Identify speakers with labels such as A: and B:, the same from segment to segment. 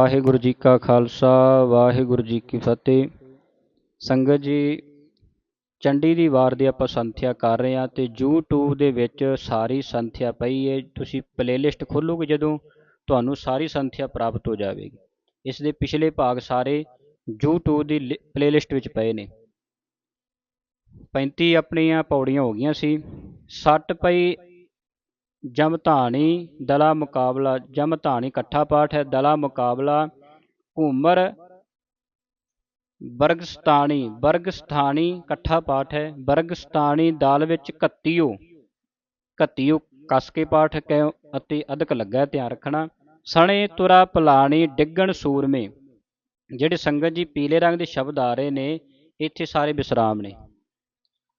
A: ਵਾਹਿਗੁਰੂ ਜੀ ਕਾ ਖਾਲਸਾ, ਵਾਹਿਗੁਰੂ ਜੀ ਕੀ ਫਤਿਹ। ਸੰਗਤ ਜੀ, ਚੰਡੀ ਦੀ ਵਾਰ ਦੀ ਆਪਾਂ ਸੰਥਿਆ ਕਰ ਰਹੇ ਹਾਂ ਤੇ YouTube ਦੇ ਵਿੱਚ ਸਾਰੀ ਸੰਥਿਆ ਪਈ ਹੈ ਤੁਸੀਂ ਪਲੇਲਿਸਟ ਖੋਲੋਗੇ ਜਦੋਂ ਤੁਹਾਨੂੰ ਸਾਰੀ ਸੰਥਿਆ ਪ੍ਰਾਪਤ ਹੋ ਜਾਵੇਗੀ। ਇਸ ਦੇ ਪਿਛਲੇ ਭਾਗ ਸਾਰੇ YouTube ਦੀ ਪਲੇਲਿਸਟ ਵਿੱਚ ਪਏ ਨੇ। 35 ਆਪਣੀਆਂ ਪੌੜੀਆਂ ਹੋ ਗਈਆਂ ਸੀ। ਸੱਟ ਪਈ ਜਮਧਾਣੀ ਦਲਾ ਮੁਕਾਬਲਾ ਜਮਧਾਣੀ ਇਕੱਠਾ ਪਾਠ ਹੈ, ਦਲਾ ਮੁਕਾਬਲਾ, ਘੂਮਰ, ਬਰਗਸਤਾਨੀ ਬਰਗਸਥਾਨੀ ਇਕੱਠਾ ਪਾਠ ਹੈ, ਬਰਗਸਤਾਨੀ ਦਾਲ ਵਿੱਚ ਘੱਤੀਓ ਘੱਤੀਓ ਕਸ ਕੇ ਪਾਠ ਕਹਿ ਅਤੇ ਅਧਿਕ ਲੱਗਾ ਧਿਆਨ ਰੱਖਣਾ। ਸਣੇ ਤੁਰਾ ਪਲਾਣੀ ਡਿੱਗਣ ਸੂਰਮੇ, ਜਿਹੜੇ ਸੰਗਤ ਜੀ ਪੀਲੇ ਰੰਗ ਦੇ ਸ਼ਬਦ ਆ ਰਹੇ ਨੇ, ਇੱਥੇ ਸਾਰੇ ਵਿਸਰਾਮ ਨੇ।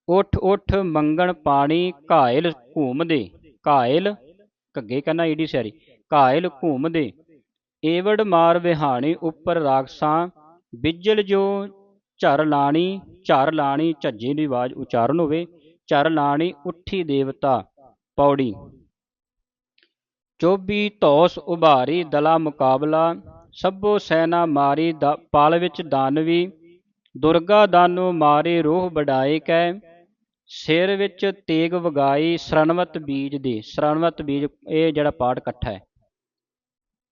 A: ਉਠ ਉਠ ਮੰਗਣ ਪਾਣੀ ਘਾਇਲ ਘੂਮਦੇ ਘਾਇਲ, ਘੱਗੇ ਕਹਿੰਦਾ ਈਡੀ ਸਿਆਰੀ ਘਾਇਲ ਘੂਮਦੇ ਏਵੜ ਮਾਰ ਵਿਹਾਣੀ ਉੱਪਰ ਰਾਖਸਾਂ, ਬਿਜਲ ਜੋ ਝਰ ਲਾਣੀ ਝਰ ਲਾਣੀ ਝੱਜੇ ਦੀ ਆਵਾਜ਼ ਉਚਾਰਨ ਹੋਵੇ, ਝਰ ਲਾਣੀ ਉੱਠੀ ਦੇਵਤਾ ਪੌੜੀ। ਚੋਬੀ ਧੌਸ ਉਭਾਰੀ ਦਲਾ ਮੁਕਾਬਲਾ, ਸਭੋ ਸੈਨਾ ਮਾਰੀ ਪਾਲ ਵਿੱਚ ਦਾਨਵੀ, ਦੁਰਗਾ ਦਾਨੋ ਮਾਰੇ ਰੋਹ ਵਡਾਏ ਕੈ ਸਿਰ ਵਿੱਚ ਤੇਗ ਵਗਾਈ ਸਰਣਵਤ ਬੀਜ ਦੇ ਸਰਣਵਤ ਬੀਜ ਇਹ ਜਿਹੜਾ ਪਾਠ ਇਕੱਠਾ ਹੈ।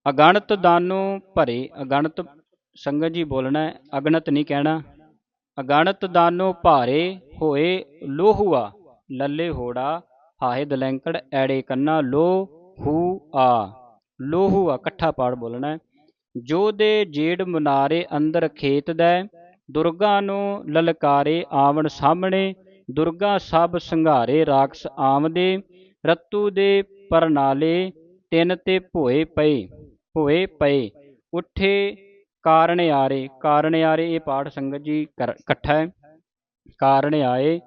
A: ਅਗਣਤ ਦਾਨੋ ਭਰੇ, ਅਗਣਤ ਸੰਗਤ ਜੀ ਬੋਲਣਾ ਹੈ, ਅਗਣਤ ਨਹੀਂ ਕਹਿਣਾ। ਅਗਣਤ ਦਾਨੋ ਭਾਰੇ ਹੋਏ ਲੋਹੂਆ, ਲੱਲੇ ਹੋੜਾ, ਹਾਹੇ ਦਲੈਂਕੜ, ਐੜੇ ਕੰਨਾ ਲੋ ਆ ਲੋਹੂਆ ਇਕੱਠਾ ਪਾਠ ਬੋਲਣਾ ਜੋ ਦੇ ਜੇੜ ਮਨਾਰੇ ਅੰਦਰ ਖੇਤ ਦਾ ਦੁਰਗਾ ਨੂੰ ਲਲਕਾਰੇ ਆਵਣ ਸਾਹਮਣੇ ਦੁਰਗਾ ਸਭ ਸੰਘਾਰੇ ਰਾਖਸ ਆਮਦੇ, ਰਤੂ ਦੇ ਪਰਨਾਲੇ ਤਿੰਨ ਤੇ ਭੋਏ ਪਏ ਭੋਏ ਪਏ। ਉੱਠੇ ਕਾਰਣ ਆਰੇ ਕਾਰਣ ਆਰੇ ਇਹ ਪਾਠ ਸੰਗਤ ਜੀ ਇਕੱਠਾ ਹੈ। ਕਾਰਣ ਆਏ,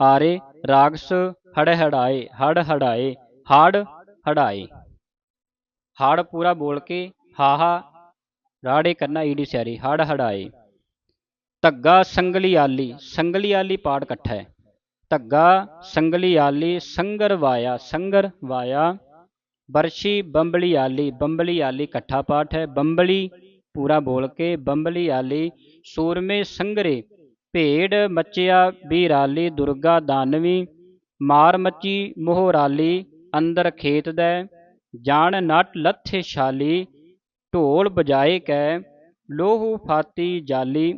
A: ਆਰੇ ਰਾਗਸ ਹੜ ਹੜਾਏ ਹੜ ਹੜਾਏ। ਹੜ ਹੜਾਏ ਹੜ ਪੂਰਾ ਬੋਲ ਕੇ ਹਾਹਾ ਰਾੜੇ ਕਰਨਾ ਈੜੀ ਸਿਆਰੀ, ਹੜ ਹੜਾਏ। ਧੱਗਾ ਸੰਗਲੀ ਆਲੀ ਸੰਗਲੀ ਆਲੀ ਪਾਠ ਇਕੱਠਾ ਹੈ। ਧੱਗਾ, ਸੰਗਲੀ ਆਲੀ, ਸੰਗਰ ਵਾਇਆ ਸੰਗਰ ਵਾਇਆ, ਬਰਸ਼ੀ, ਬੰਬਲੀ ਆਲੀ ਬੰਬਲੀ ਆਲੀ ਇਕੱਠਾ ਪਾਠ ਹੈ, ਬੰਬਲੀ ਪੂਰਾ ਬੋਲ ਕੇ, ਬੰਬਲੀ ਆਲੀ ਸੂਰਮੇ ਸੰਗਰੇ ਭੇੜ ਮੱਚਿਆ ਬੀਰਾਲੀ ਦੁਰਗਾ ਦਾਨਵੀ, ਮਾਰ ਮੱਚੀ ਮੋਹਰਾਲੀ ਅੰਦਰ ਖੇਤ ਦਾ, ਜਾਣ ਨਟ ਲੱਥੇ ਸ਼ਾਲੀ ਢੋਲ ਬਜਾਏ ਕੈ, ਲੋਹੂ ਫਾਤੀ ਜਾਲੀ,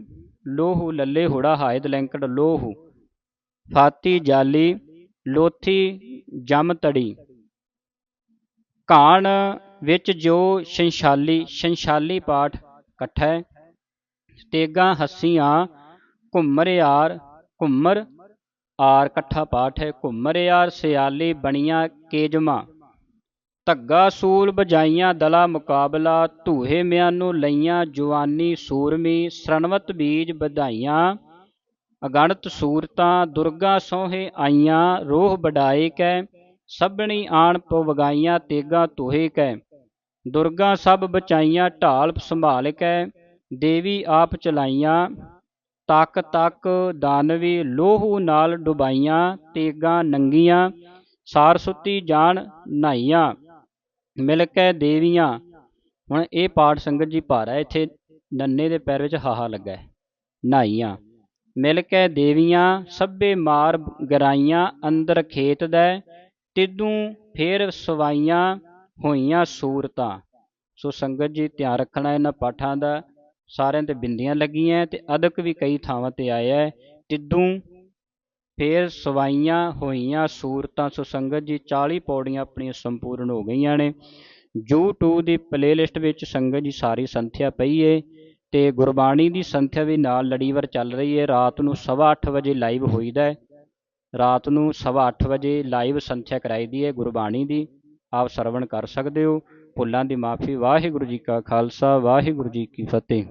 A: ਲੋਹੂ ਲੱਲੇ ਹੋੜਾ ਹਾਇਦ ਲੈਂਕੜ ਲੋਹੂ। ਫਾਤੀ ਜਾਲੀ ਲੋਥੀ ਜਮ ਤੜੀ। ਕਾਣ ਵਿੱਚ ਜੋ ਸੰਸ਼ਾਲੀ ਸੰਸ਼ਾਲੀ ਪਾਠ ਇਕੱਠਾ ਤੇਗਾ ਹੱਸੀਆਂ, ਘੁੰਮਰ ਯਾਰ, ਘੁੰਮਰ ਆਰ ਇਕੱਠਾ ਪਾਠ ਹੈ, ਘੁੰਮਰ ਯਾਰ ਸਿਆਲੀ ਬਣੀਆਂ ਕੇਜਮਾ। ਧੱਗਾ ਸੂਲ ਬਜਾਈਆਂ ਦਲਾ ਮੁਕਾਬਲਾ, ਧੂਹੇ ਮਿਆਨੂੰ ਲਈਆਂ ਜਵਾਨੀ ਸੂਰਮੀ ਸਰਣਵਤ ਬੀਜ ਵਧਾਈਆਂ ਅਗਣਤ ਸੂਰਤਾਂ, ਦੁਰਗਾ ਸੋਹੇ ਆਈਆਂ, ਰੋਹ ਵਡਾਏ ਕੈ, ਸਭਣੀ ਆਣ ਪਵਗਾਈਆਂ ਤੇਗਾ ਤੋਹੇ ਕੈ। ਦੁਰਗਾ ਸਭ ਬਚਾਈਆਂ, ਢਾਲ ਸੰਭਾਲ ਕੈ, ਦੇਵੀ ਆਪ ਚਲਾਈਆਂ, ਤੱਕ ਤੱਕ ਦਾਨਵੀ ਲੋਹੂ ਨਾਲ ਡੁਬਾਈਆਂ, ਤੇਗਾ ਨੰਗੀਆਂ ਸਾਰਸੁਤੀ ਜਾਣ ਨਹਾਈਆਂ ਮਿਲ ਕੇ ਦੇਵੀਆਂ। ਹੁਣ ਇਹ ਪਾਠ ਸੰਗਤ ਜੀ ਭਾਰਾ ਇੱਥੇ ਨੰਨੇ ਦੇ ਪੈਰ ਵਿੱਚ ਹਾਹਾ ਲੱਗਾ ਨਹਾਈਆਂ ਮਿਲ ਕੇ ਦੇਵੀਆਂ ਸਭੇ ਮਾਰ ਗਰਾਈਆਂ ਅੰਦਰ ਖੇਤ ਦਾ ਤਿੱਦੂ ਫੇਰ ਸਵਾਈਆਂ ਹੋਈਆਂ ਸੂਰਤਾਂ। ਸੋ ਸੰਗਤ ਜੀ, ਧਿਆਨ ਰੱਖਣਾ ਇਹਨਾਂ ਪਾਠਾਂ ਦਾ। ਸਾਰਿਆਂ ਤੇ ਬਿੰਦੀਆਂ ਲੱਗੀਆਂ ਤੇ ਅਦਕ ਵੀ ਕਈ ਥਾਵਾਂ ਤੇ ਆਇਆ ਹੈ। ਤਿੱਦੂ ਫੇਰ ਸਵਾਈਆਂ ਹੋਈਆਂ ਸੂਰਤਾਂ। ਸੋ ਸੰਗਤ ਜੀ 40 ਪੌੜੀਆਂ ਆਪਣੀਆਂ ਸੰਪੂਰਨ ਹੋ ਗਈਆਂ ਨੇ। YouTube ਦੀ ਪਲੇਲਿਸਟ ਵਿੱਚ ਸੰਗਤ ਜੀ, ਸਾਰੀ ਸੰਥਿਆ ਪਈ ਏ। ਤੇ ਗੁਰਬਾਣੀ ਦੀ ਸੰਥਿਆ ਵੀ ਨਾਲ ਲੜੀਵਾਰ ਚੱਲ ਰਹੀ ਹੈ। ਰਾਤ ਨੂੰ 8:30 ਵਜੇ ਲਾਈਵ ਹੋਈਦਾ ਹੈ। ਰਾਤ ਨੂੰ 8:30 ਵਜੇ ਲਾਈਵ ਸੰਥਿਆ ਕਰਾਈ ਦੀ ਹੈ ਗੁਰਬਾਣੀ ਦੀ। ਆਪ ਸਰਵਣ ਕਰ ਸਕਦੇ ਹੋ। ਭੁੱਲਾਂ ਦੀ ਮਾਫੀ। ਵਾਹਿਗੁਰੂ ਜੀ ਕਾ ਖਾਲਸਾ। ਵਾਹਿਗੁਰੂ ਜੀ ਕੀ ਫਤਿਹ।